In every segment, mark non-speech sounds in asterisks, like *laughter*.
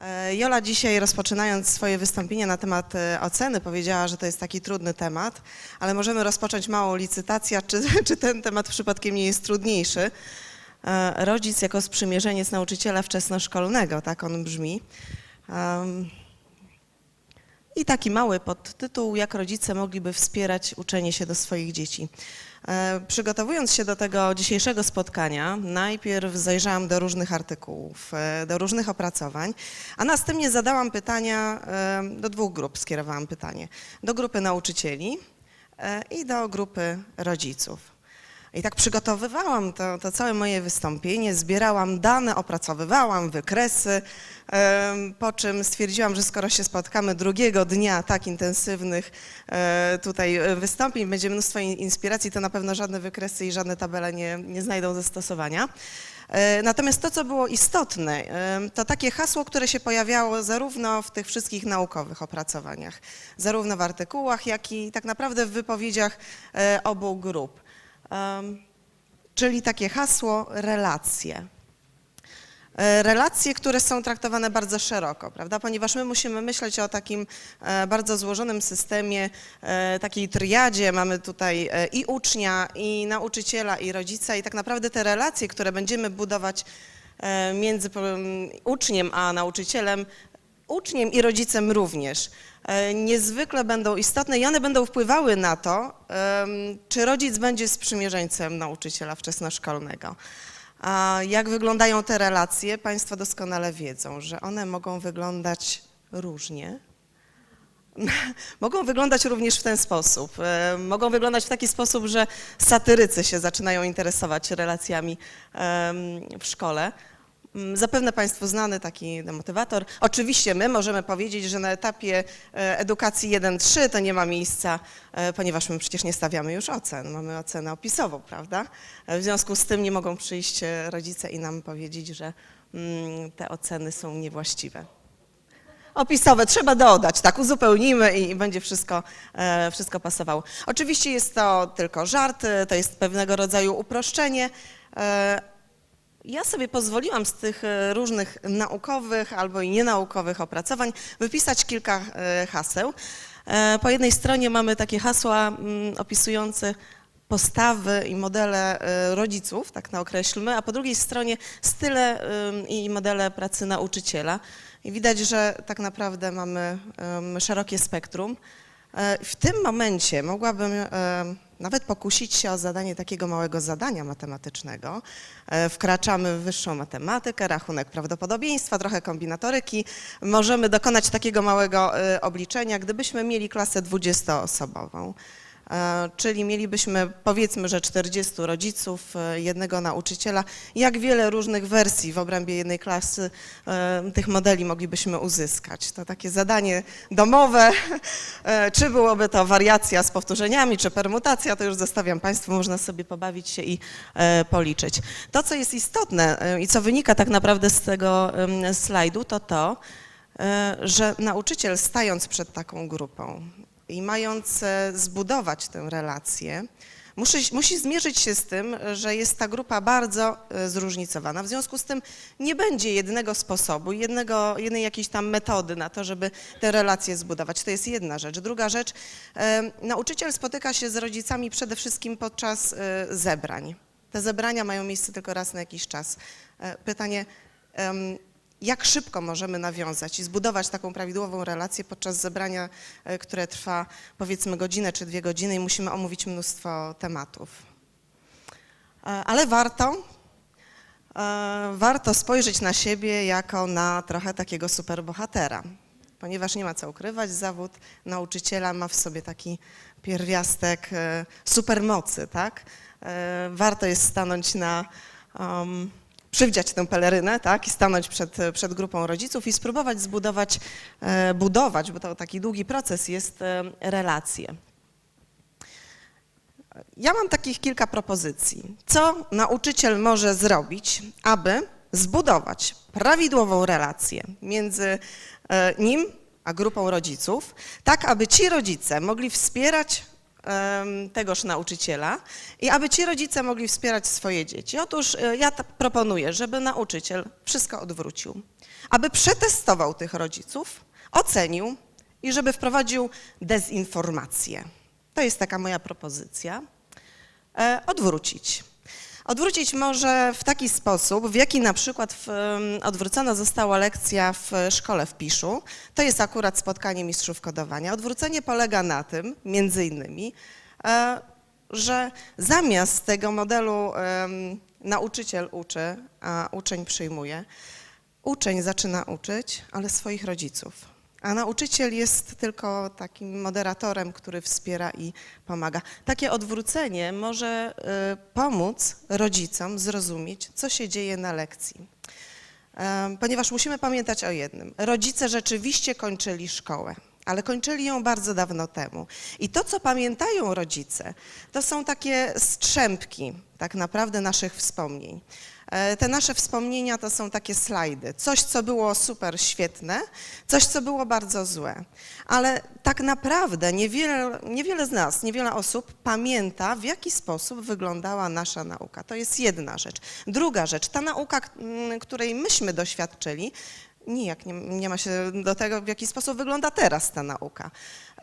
E, Jola dzisiaj rozpoczynając swoje wystąpienie na temat e, oceny powiedziała, że to jest taki trudny temat, ale możemy rozpocząć małą licytację, czy, *laughs* czy ten temat przypadkiem nie jest trudniejszy. E, Rodzic jako sprzymierzeniec nauczyciela wczesnoszkolnego, tak on brzmi. I taki mały podtytuł, jak rodzice mogliby wspierać uczenie się do swoich dzieci. E, Przygotowując się do tego dzisiejszego spotkania, najpierw zajrzałam do różnych artykułów, e, do różnych opracowań, a następnie zadałam pytania, e, do dwóch grup skierowałam pytanie. Do grupy nauczycieli i do grupy rodziców. I tak przygotowywałam to, to całe moje wystąpienie, zbierałam dane, opracowywałam wykresy, po czym stwierdziłam, że skoro się spotkamy drugiego dnia tak intensywnych e, tutaj e, wystąpień, będzie mnóstwo in- inspiracji, to na pewno żadne wykresy i żadne tabele nie, nie znajdą zastosowania. E, Natomiast to, co było istotne, to takie hasło, które się pojawiało zarówno w tych wszystkich naukowych opracowaniach, zarówno w artykułach, jak i tak naprawdę w wypowiedziach obu grup. Czyli takie hasło relacje. E, Relacje, które są traktowane bardzo szeroko, prawda? Ponieważ my musimy myśleć o takim e, bardzo złożonym systemie, e, takiej triadzie. Mamy tutaj i ucznia, i nauczyciela, i rodzica, i tak naprawdę te relacje, które będziemy budować między uczniem a nauczycielem, uczniem i rodzicem również, e, niezwykle będą istotne i one będą wpływały na to, czy rodzic będzie sprzymierzeńcem nauczyciela wczesnoszkolnego. A jak wyglądają te relacje? Państwo doskonale wiedzą, że one mogą wyglądać różnie. *laughs* Mogą wyglądać również w ten sposób. E, Mogą wyglądać w taki sposób, że satyrycy się zaczynają interesować relacjami w szkole. Zapewne Państwu znany taki demotywator. Oczywiście my możemy powiedzieć, że na etapie e, edukacji 1-3 to nie ma miejsca, e, ponieważ my przecież nie stawiamy już ocen, mamy ocenę opisową, prawda? E, W związku z tym nie mogą przyjść rodzice i nam powiedzieć, że mm, te oceny są niewłaściwe. Opisowe trzeba dodać, tak, uzupełnimy i, będzie wszystko, wszystko pasowało. Oczywiście jest to tylko żart, to jest pewnego rodzaju uproszczenie. Ja sobie pozwoliłam z tych e, różnych naukowych albo i nienaukowych opracowań wypisać kilka e, haseł. E, Po jednej stronie mamy takie hasła mm, opisujące postawy i modele rodziców, tak na określmy, a po drugiej stronie style i modele pracy nauczyciela. I widać, że tak naprawdę mamy szerokie spektrum. W tym momencie mogłabym nawet pokusić się o zadanie takiego małego zadania matematycznego. E, Wkraczamy w wyższą matematykę, rachunek prawdopodobieństwa, trochę kombinatoryki. Możemy dokonać takiego małego e, obliczenia, gdybyśmy mieli klasę 20-osobową. E, Czyli mielibyśmy powiedzmy, że 40 rodziców, e, jednego nauczyciela. Jak wiele różnych wersji w obrębie jednej klasy e, tych modeli moglibyśmy uzyskać? To takie zadanie domowe. *laughs* Czy byłoby to wariacja z powtórzeniami, czy permutacja, to już zostawiam Państwu, można sobie pobawić się i policzyć. To, co jest istotne i co wynika tak naprawdę z tego slajdu, to to, że nauczyciel stając przed taką grupą i mając e, zbudować tę relację, musi, musi zmierzyć się z tym, że jest ta grupa bardzo e, zróżnicowana. W związku z tym nie będzie jednego sposobu, jednego, jednej jakiejś tam metody na to, żeby te relacje zbudować. To jest jedna rzecz. Druga rzecz, e, nauczyciel spotyka się z rodzicami przede wszystkim podczas zebrań. Te zebrania mają miejsce tylko raz na jakiś czas. Pytanie, jak szybko możemy nawiązać i zbudować taką prawidłową relację podczas zebrania, e, które trwa powiedzmy godzinę czy dwie godziny i musimy omówić mnóstwo tematów. E, Ale warto, e, warto spojrzeć na siebie jako na trochę takiego superbohatera, ponieważ nie ma co ukrywać, zawód nauczyciela ma w sobie taki pierwiastek supermocy, tak? Warto jest stanąć na um, przywdziać tę pelerynę, tak, i stanąć przed, przed grupą rodziców i spróbować zbudować, e, budować, bo to taki długi proces jest, e, relacje. Ja mam takich kilka propozycji. Co nauczyciel może zrobić, aby zbudować prawidłową relację między e, nim a grupą rodziców, tak aby ci rodzice mogli wspierać tegoż nauczyciela i aby ci rodzice mogli wspierać swoje dzieci. Otóż e, ja proponuję, żeby nauczyciel wszystko odwrócił. aby przetestował tych rodziców, ocenił i żeby wprowadził dezinformację. To jest taka moja propozycja. E, odwrócić. Odwrócić może w taki sposób, w jaki na przykład w, odwrócona została lekcja w szkole w Piszu. To jest akurat spotkanie mistrzów kodowania. Odwrócenie polega na tym, między innymi, e, że zamiast tego modelu nauczyciel uczy, a uczeń przyjmuje, uczeń zaczyna uczyć, ale swoich rodziców. A nauczyciel jest tylko takim moderatorem, który wspiera i pomaga. Takie odwrócenie może y, pomóc rodzicom zrozumieć, co się dzieje na lekcji. Ponieważ musimy pamiętać o jednym. Rodzice rzeczywiście kończyli szkołę, ale kończyli ją bardzo dawno temu. I to, co pamiętają rodzice, to są takie strzępki tak naprawdę naszych wspomnień. E, Te nasze wspomnienia to są takie slajdy. Coś, co było super świetne, coś, co było bardzo złe. Ale tak naprawdę niewiele, niewiele z nas, niewiele osób pamięta, w jaki sposób wyglądała nasza nauka. To jest jedna rzecz. Druga rzecz, ta nauka, k- m, której myśmy doświadczyli, nijak nie, nie ma się do tego, w jaki sposób wygląda teraz ta nauka.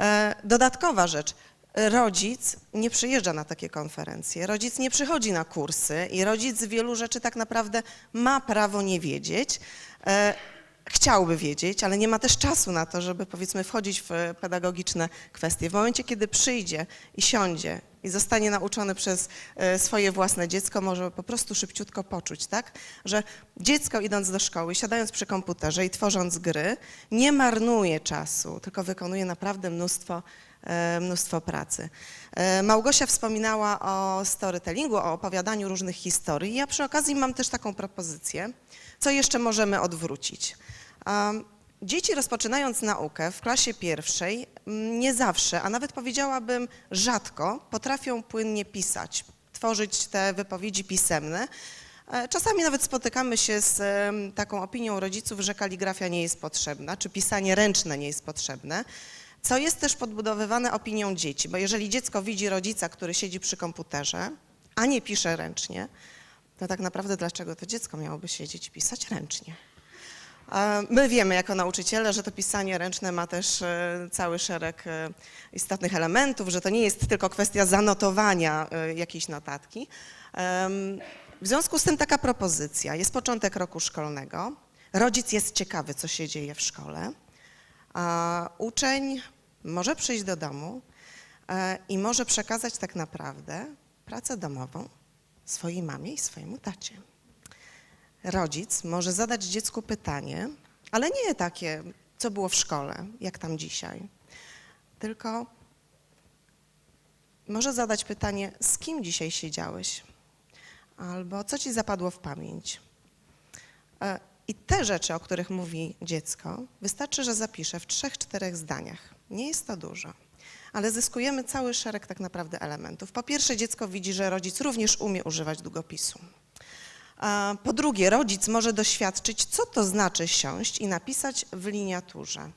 E, Dodatkowa rzecz. Rodzic nie przyjeżdża na takie konferencje, rodzic nie przychodzi na kursy i rodzic wielu rzeczy tak naprawdę ma prawo nie wiedzieć. E, Chciałby wiedzieć, ale nie ma też czasu na to, żeby powiedzmy wchodzić w pedagogiczne kwestie. W momencie, kiedy przyjdzie i siądzie i zostanie nauczony przez e, swoje własne dziecko, może po prostu szybciutko poczuć, tak? Że dziecko idąc do szkoły, siadając przy komputerze i tworząc gry, nie marnuje czasu, tylko wykonuje naprawdę mnóstwo, mnóstwo pracy. E, Małgosia wspominała o storytellingu, o opowiadaniu różnych historii. Ja przy okazji mam też taką propozycję, co jeszcze możemy odwrócić. Dzieci rozpoczynając naukę w klasie pierwszej nie zawsze, a nawet powiedziałabym rzadko, potrafią płynnie pisać, tworzyć te wypowiedzi pisemne. E, Czasami nawet spotykamy się z taką opinią rodziców, że kaligrafia nie jest potrzebna, czy pisanie ręczne nie jest potrzebne, co jest też podbudowywane opinią dzieci, bo jeżeli dziecko widzi rodzica, który siedzi przy komputerze, a nie pisze ręcznie, to tak naprawdę dlaczego to dziecko miałoby siedzieć i pisać ręcznie? My wiemy jako nauczyciele, że to pisanie ręczne ma też e, cały szereg e, istotnych elementów, że to nie jest tylko kwestia zanotowania e, jakiejś notatki. W związku z tym taka propozycja. Jest początek roku szkolnego. Rodzic jest ciekawy, co się dzieje w szkole. Uczeń może przyjść do domu e, i może przekazać tak naprawdę pracę domową swojej mamie i swojemu tacie rodzic może zadać dziecku pytanie, ale nie takie, co było w szkole, jak tam dzisiaj, tylko może zadać pytanie, z kim dzisiaj siedziałeś, albo co ci zapadło w pamięć. I te rzeczy, o których mówi dziecko, wystarczy, że zapisze w trzech, czterech zdaniach. Nie jest to dużo. Ale zyskujemy cały szereg tak naprawdę elementów. Po pierwsze, dziecko widzi, że rodzic również umie używać długopisu. Po drugie, rodzic może doświadczyć, co to znaczy siąść i napisać w liniaturze.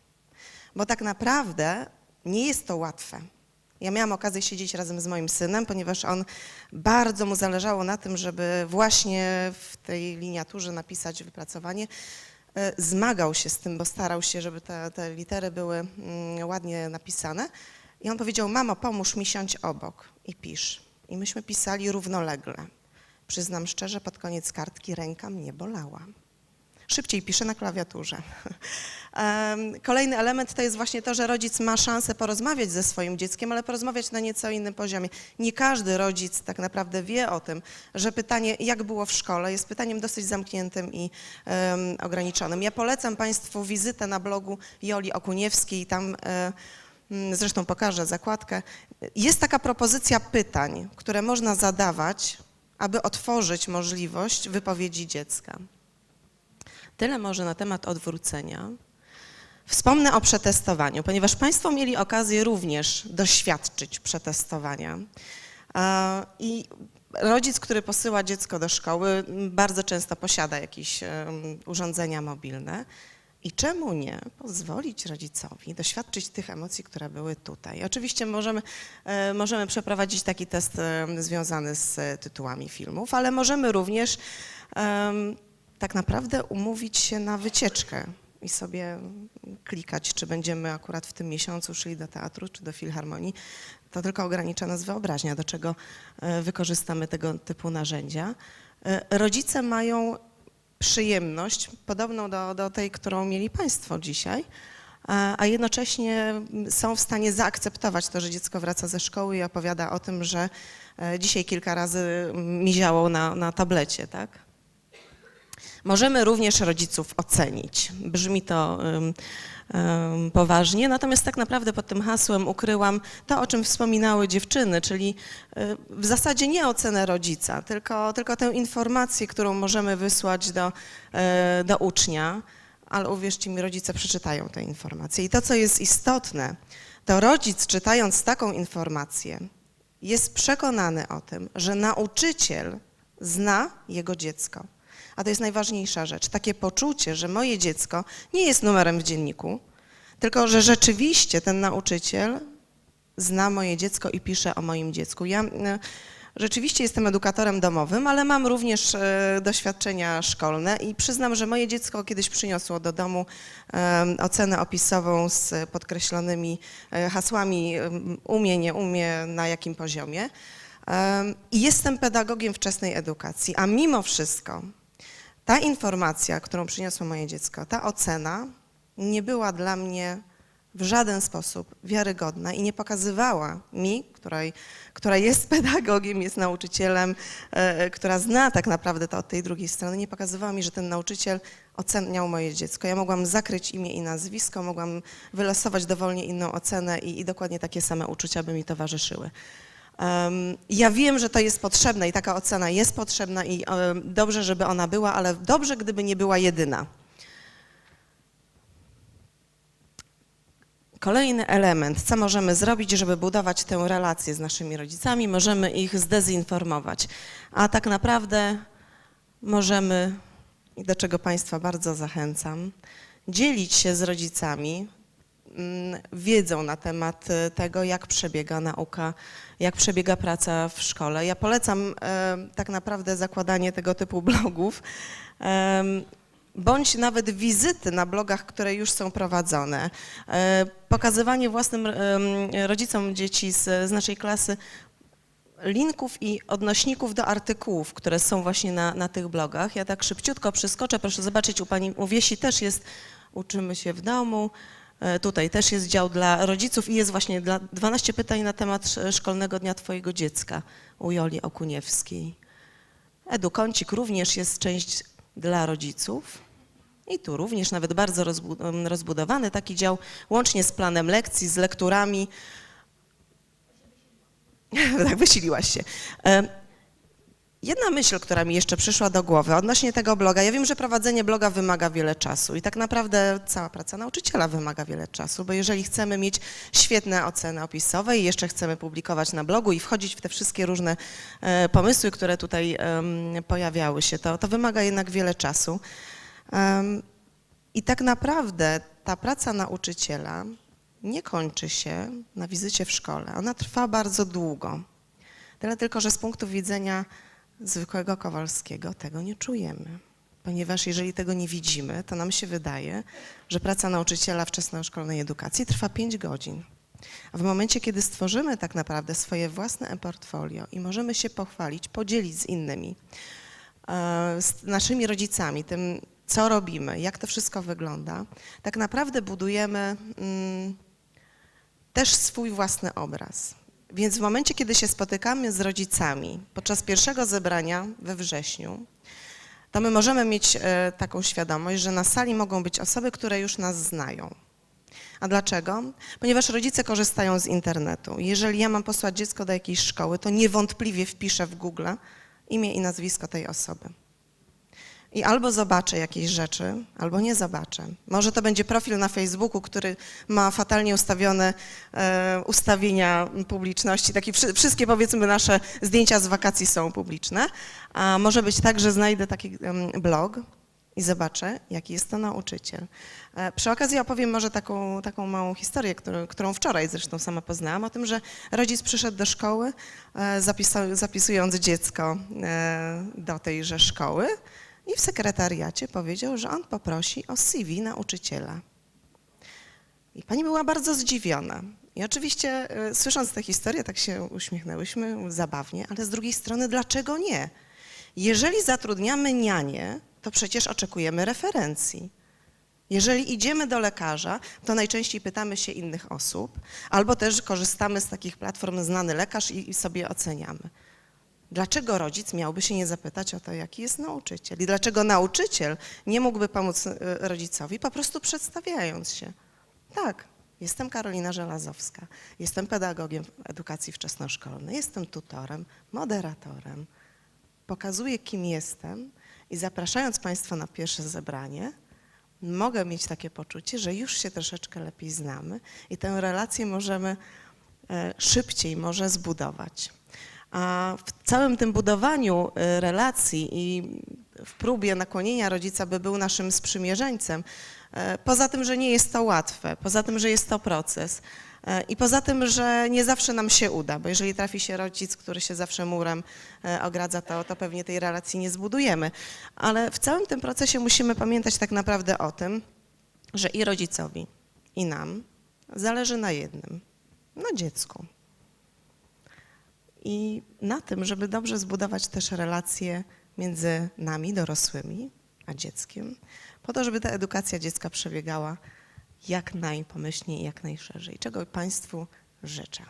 Bo tak naprawdę nie jest to łatwe. Ja miałam okazję siedzieć razem z moim synem, ponieważ on bardzo mu zależało na tym, żeby właśnie w tej liniaturze napisać wypracowanie. E, Zmagał się z tym, bo starał się, żeby te, te litery były mm, ładnie napisane. I on powiedział: Mamo, pomóż mi siąść obok i pisz. I myśmy pisali równolegle. Przyznam szczerze, pod koniec kartki ręka mnie bolała. Szybciej piszę na klawiaturze. *laughs* Kolejny element to jest właśnie to, że rodzic ma szansę porozmawiać ze swoim dzieckiem, ale porozmawiać na nieco innym poziomie. Nie każdy rodzic tak naprawdę wie o tym, że pytanie, jak było w szkole, jest pytaniem dosyć zamkniętym i em, ograniczonym. Ja polecam Państwu wizytę na blogu Joli Okuniewskiej, tam mm, zresztą pokażę zakładkę. Jest taka propozycja pytań, które można zadawać, aby otworzyć możliwość wypowiedzi dziecka. Tyle może na temat odwrócenia. Wspomnę o przetestowaniu, ponieważ Państwo mieli okazję również doświadczyć przetestowania. I rodzic, który posyła dziecko do szkoły, bardzo często posiada jakieś urządzenia mobilne. I czemu nie pozwolić rodzicowi doświadczyć tych emocji, które były tutaj? Oczywiście możemy, e, możemy przeprowadzić taki test związany z tytułami filmów, ale możemy również tak naprawdę umówić się na wycieczkę i sobie klikać, czy będziemy akurat w tym miesiącu szli do teatru, czy do filharmonii. To tylko ogranicza nas wyobraźnia, do czego e, wykorzystamy tego typu narzędzia. E, Rodzice mają przyjemność, podobną do, do tej, którą mieli Państwo dzisiaj, a jednocześnie są w stanie zaakceptować to, że dziecko wraca ze szkoły i opowiada o tym, że e, dzisiaj kilka razy miziało na, na tablecie, tak? Możemy również rodziców ocenić. Brzmi to poważnie, natomiast tak naprawdę pod tym hasłem ukryłam to, o czym wspominały dziewczyny, czyli y, w zasadzie nie ocenę rodzica, tylko, tylko tę informację, którą możemy wysłać do, y, do ucznia, ale uwierzcie mi, rodzice przeczytają tę informację. I to, co jest istotne, to rodzic czytając taką informację jest przekonany o tym, że nauczyciel zna jego dziecko. A to jest najważniejsza rzecz. Takie poczucie, że moje dziecko nie jest numerem w dzienniku, tylko że rzeczywiście ten nauczyciel zna moje dziecko i pisze o moim dziecku. Ja e, rzeczywiście jestem edukatorem domowym, ale mam również e, doświadczenia szkolne i przyznam, że moje dziecko kiedyś przyniosło do domu ocenę opisową z podkreślonymi e, hasłami umie, nie umie, na jakim poziomie. I jestem pedagogiem wczesnej edukacji, a mimo wszystko ta informacja, którą przyniosło moje dziecko, ta ocena nie była dla mnie w żaden sposób wiarygodna i nie pokazywała mi, której, która jest *laughs* pedagogiem, jest nauczycielem, e, która zna tak naprawdę to od tej drugiej strony, nie pokazywała mi, że ten nauczyciel oceniał moje dziecko. Ja mogłam zakryć imię i nazwisko, mogłam wylosować dowolnie inną ocenę i, i dokładnie takie same uczucia by mi towarzyszyły. Ja wiem, że to jest potrzebne i taka ocena jest potrzebna i dobrze, żeby ona była, ale dobrze, gdyby nie była jedyna. Kolejny element, co możemy zrobić, żeby budować tę relację z naszymi rodzicami, możemy ich zdezinformować, a tak naprawdę możemy, do czego Państwa bardzo zachęcam, dzielić się z rodzicami wiedzą na temat e, tego, jak przebiega nauka, jak przebiega praca w szkole. Ja polecam e, tak naprawdę zakładanie tego typu blogów, bądź nawet wizyty na blogach, które już są prowadzone. E, Pokazywanie własnym rodzicom dzieci z, z naszej klasy linków i odnośników do artykułów, które są właśnie na, na tych blogach. Ja tak szybciutko przeskoczę, proszę zobaczyć, u pani u Wiesi też jest Uczymy się w domu. E, Tutaj też jest dział dla rodziców i jest właśnie dla 12 pytań na temat sz- szkolnego dnia Twojego dziecka u Joli Okuniewskiej. Edukącik również jest część dla rodziców. I tu również nawet bardzo rozbudowany taki dział, łącznie z planem lekcji, z lekturami. *laughs* tak, wysiliłaś się. Jedna myśl, która mi jeszcze przyszła do głowy odnośnie tego bloga. Ja wiem, że prowadzenie bloga wymaga wiele czasu i tak naprawdę cała praca nauczyciela wymaga wiele czasu, bo jeżeli chcemy mieć świetne oceny opisowe i jeszcze chcemy publikować na blogu i wchodzić w te wszystkie różne e, pomysły, które tutaj pojawiały się, to, to wymaga jednak wiele czasu. I tak naprawdę ta praca nauczyciela nie kończy się na wizycie w szkole. Ona trwa bardzo długo. Tyle tylko, że z punktu widzenia zwykłego Kowalskiego tego nie czujemy. Ponieważ jeżeli tego nie widzimy, to nam się wydaje, że praca nauczyciela wczesnoszkolnej edukacji trwa 5 godzin. A w momencie, kiedy stworzymy tak naprawdę swoje własne e-portfolio i możemy się pochwalić, podzielić z innymi, e, z naszymi rodzicami, tym, co robimy, jak to wszystko wygląda, tak naprawdę budujemy mm, też swój własny obraz. Więc w momencie, kiedy się spotykamy z rodzicami podczas pierwszego zebrania we wrześniu, to my możemy mieć e, taką świadomość, że na sali mogą być osoby, które już nas znają. A dlaczego? Ponieważ rodzice korzystają z internetu. Jeżeli ja mam posłać dziecko do jakiejś szkoły, to niewątpliwie wpiszę w Google imię i nazwisko tej osoby. I albo zobaczę jakieś rzeczy, albo nie zobaczę. Może to będzie profil na Facebooku, który ma fatalnie ustawione e, ustawienia publiczności. Takie wszy, wszystkie powiedzmy nasze zdjęcia z wakacji są publiczne. A może być tak, że znajdę taki em, blog i zobaczę, jaki jest to nauczyciel. E, Przy okazji opowiem może taką, taką małą historię, którą, którą wczoraj zresztą sama poznałam, o tym, że rodzic przyszedł do szkoły, e, zapisując dziecko e, do tejże szkoły i w sekretariacie powiedział, że on poprosi o CV nauczyciela. I pani była bardzo zdziwiona. I oczywiście e, słysząc tę historię, tak się uśmiechnęłyśmy zabawnie, ale z drugiej strony, dlaczego nie? Jeżeli zatrudniamy nianie, to przecież oczekujemy referencji. Jeżeli idziemy do lekarza, to najczęściej pytamy się innych osób, albo też korzystamy z takich platform znany lekarz i, i sobie oceniamy. Dlaczego rodzic miałby się nie zapytać o to, jaki jest nauczyciel? I dlaczego nauczyciel nie mógłby pomóc e, rodzicowi, po prostu przedstawiając się? Tak, jestem Karolina Żelazowska, jestem pedagogiem edukacji wczesnoszkolnej, jestem tutorem, moderatorem. Pokazuję, kim jestem i zapraszając Państwa na pierwsze zebranie, mogę mieć takie poczucie, że już się troszeczkę lepiej znamy i tę relację możemy e, szybciej może zbudować. A w całym tym budowaniu e, relacji i w próbie nakłonienia rodzica, by był naszym sprzymierzeńcem, e, poza tym, że nie jest to łatwe, poza tym, że jest to proces e, i poza tym, że nie zawsze nam się uda, bo jeżeli trafi się rodzic, który się zawsze murem ogradza, to, to pewnie tej relacji nie zbudujemy. Ale w całym tym procesie musimy pamiętać tak naprawdę o tym, że i rodzicowi, i nam zależy na jednym, na dziecku. I na tym, żeby dobrze zbudować też relacje między nami, dorosłymi, a dzieckiem, po to, żeby ta edukacja dziecka przebiegała jak najpomyślniej i jak najszerzej. Czego Państwu życzę.